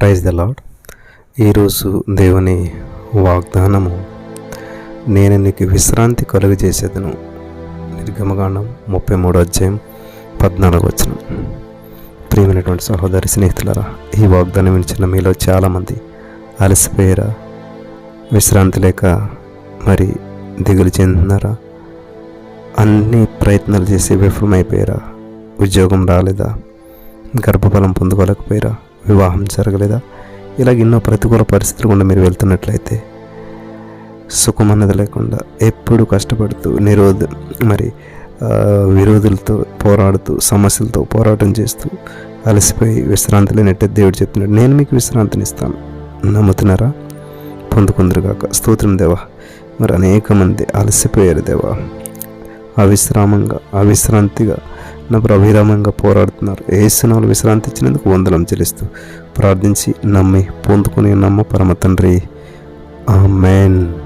Praise the lord ఈరోజు దేవుని వాగ్దానము నేను నీకు విశ్రాంతి కలుగజేసేదను. నిర్గమకాండం ముప్పై మూడో అధ్యాయం పద్నాలుగు వచ్చిన ప్రియమైనటువంటి సహోదరి స్నేహితులరా ఈ వాగ్దానం ఇచ్చిన మీలో చాలామంది అలసిపోయారా? విశ్రాంతి లేక మరి దిగులు చెందుతున్నారా అన్ని ప్రయత్నాలు చేసి విఫలమైపోయారా? ఉద్యోగం రాలేదా? గర్భఫలం పొందుకోలేకపోయారా? వివాహం జరగలేదా? ఇలాగ ఎన్నో ప్రతికూల పరిస్థితులు గుండా మీరు వెళ్తున్నట్లయితే సుఖం అన్నది లేకుండా ఎప్పుడు కష్టపడుతూ నిరోధ మరి విరోధులతో పోరాడుతూ సమస్యలతో పోరాటం చేస్తూ అలసిపోయి విశ్రాంతి లేనట్టే దేవుడు చెప్తున్నాడు. నేను మీకు విశ్రాంతిని ఇస్తాను నమ్ముతున్నారా? పొందుకుందరుగాక. స్తోత్రం దేవా. మరి అనేక మంది అలసిపోయారు దేవా. అవిశ్రామంగా అవిశ్రాంతిగా నా అవిరామంగా పోరాడుతున్నారు. ఏసునాలు విశ్రాంతి ఇచ్చినందుకు వందలం చెల్లిస్తూ ప్రార్థించి నమ్మి పొందుకుని నమ్మ పరమ తండ్రి. ఆమెన్.